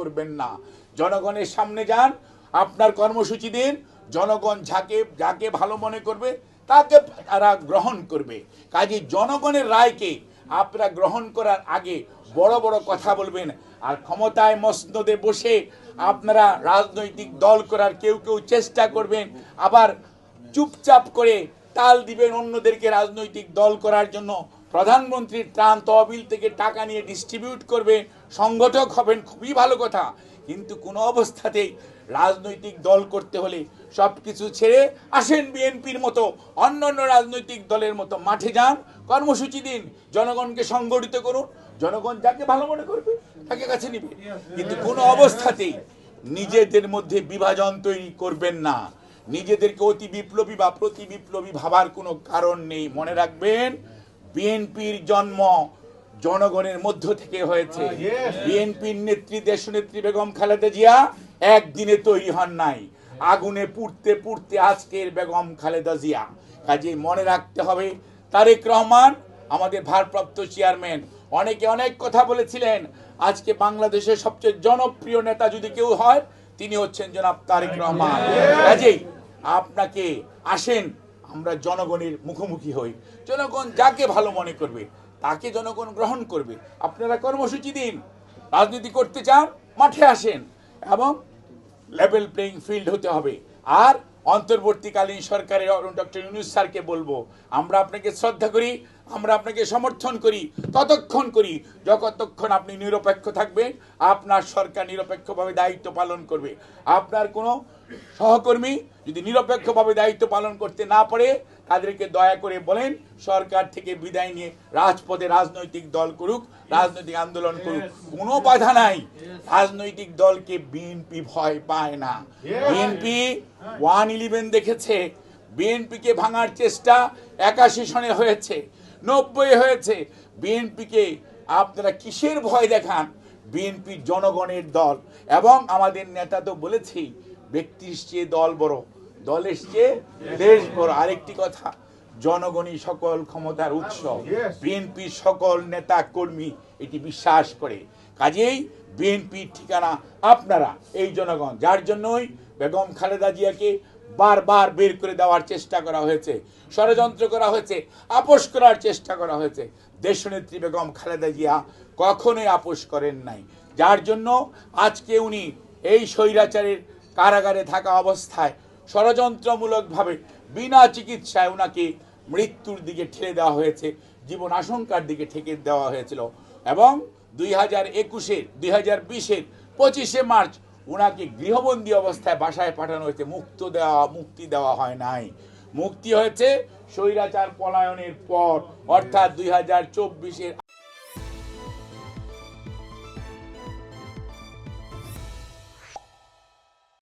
করবেন না। জনগণের সামনে যান, আপনার কর্মসূচি দিন, জনগণ যাকে যাকে ভালো মনে করবে, তাকে তারা গ্রহণ করবে। কাজে জনগণের রায়কে আপনারা গ্রহণ করার আগে বড় বড় কথা বলবেন আর ক্ষমতায় মসনদে বসে আপনারা রাজনৈতিক দল করার কেউ কেউ চেষ্টা করবেন, আবার চুপচাপ করে তাল দিবেন অন্যদেরকে রাজনৈতিক দল করার জন্য। প্রধানমন্ত্রীর ত্রাণ তহবিল থেকে টাকা নিয়ে ডিস্ট্রিবিউট করবে, সংগঠক হবেন, খুবই ভালো কথা। কিন্তু কোনো অবস্থাতেই রাজনৈতিক দল করতে হলে সব কিছু ছেড়ে আসেন বিএনপির মতো অন্য অন্য রাজনৈতিক দলের মতো মাঠে যান। কর্মসূচি দিন, জনগণকে সংগঠিত করুন। জনগণ যাকে ভালো মনে করবে, তাকে কাছে নিবে। কিন্তু কোনো অবস্থাতেই নিজেদের মধ্যে বিভাজন তৈরি করবেন না। নিজেদেরকে অতি বিপ্লবী বা প্রতি বিপ্লবী ভাবার কোনো কারণ নেই। মনে রাখবেন বিএনপির জন্ম জনগণের মধ্য থেকে হয়েছে। বিএনপির নেত্রী দেশনেত্রী বেগম খালেদা জিয়া একদিনে তৈরি হন নাই। আগুনে পুড়তে পুড়তে আজকের বেগম খালেদা জিয়া। কাজে মনে রাখতে হবে তারেক রহমান আমাদের ভারপ্রাপ্ত চেয়ারম্যান। অনেকে অনেক কথা বলেছিলেন আজকে বাংলাদেশের সবচেয়ে জনপ্রিয় নেতা যদি কেউ হয় তিনি হচ্ছেন জনাব তারেক রহমান। কাজেই আপনাকে আসেন আমরা জনগণের মুখোমুখি হই। জনগণ যাকে ভালো মনে করবে, তাকে জনগণ গ্রহণ করবে। আপনারা কর্মসূচি দিন, রাজনীতি করতে চান, মাঠে আসেন এবং লেভেল প্লেইং ফিল্ড হতে হবে। আর অন্তর্বর্তীকালীন সরকারের ডক্টর ইউনুস স্যারকে বলব, আমরা আপনাকে শ্রদ্ধা করি আমরা আপনাকে সমর্থন করি, ততক্ষণ করি। যতক্ষণ আপনি নিরপেক্ষ থাকবেন, আপনার সরকার নিরপেক্ষভাবে দায়িত্ব পালন করবে। আপনার কোনো সহকর্মী যদি নিরপেক্ষভাবে দায়িত্ব পালন করতে না পারে, তাদেরকে দয়া করে বলেন, সরকার থেকে বিদায় নিয়ে রাজপথে রাজনৈতিক দল করুক, রাজনৈতিক আন্দোলন করুক। কোনো বাধা নাই। রাজনৈতিক দলকে বিএনপি ভয় পায় না। বিএনপি ওয়ান ইলেভেন দেখেছে। বিএনপিকে ভাঙার চেষ্টা একাশি সনে হয়েছে। নব্বই হয়েছে। বিএনপিকে আপনারা কিসের ভয় দেখান? বিএনপি জনগণের দল। এবং আমাদের নেতা তো বলেছেই ব্যক্তির চেয়ে দল বড় দলের চেয়ে দেশ বড়। আরেকটি কথা জনগণই সকল ক্ষমতার উৎস। বিএনপি সকল নেতা কর্মী এটি বিশ্বাস করে। কাজেই বিএনপির ঠিকানা আপনারা এই জনগণ। যার জন্যই বেগম খালেদা জিয়াকে বারবার বের করে দেওয়ার চেষ্টা করা হয়েছে, ষড়যন্ত্র করা হয়েছে, আপোষ করার চেষ্টা করা হয়েছে। দেশনেত্রী বেগম খালেদা জিয়া কখনোই আপোষ করেন নাই। যার জন্য আজকে উনি এই স্বৈরাচারের কারাগারে থাকা অবস্থায় ষড়যন্ত্রমূলকভাবে বিনা চিকিৎসায় ওনাকে মৃত্যুর দিকে ঠেলে দেওয়া হয়েছে, জীবন আশঙ্কার দিকে ঠেকে দেওয়া হয়েছিল। এবং দুই হাজার একুশের, দুই হাজার বিশের পঁচিশে মার্চ ওনাকে গৃহবন্দী অবস্থায় বাসায় পাঠানো হয়েছে। মুক্ত দেওয়া, মুক্তি দেওয়া হয় নাই। মুক্তি হয়েছে স্বৈরাচার পলায়নের পর, অর্থাৎ দুই হাজার চব্বিশের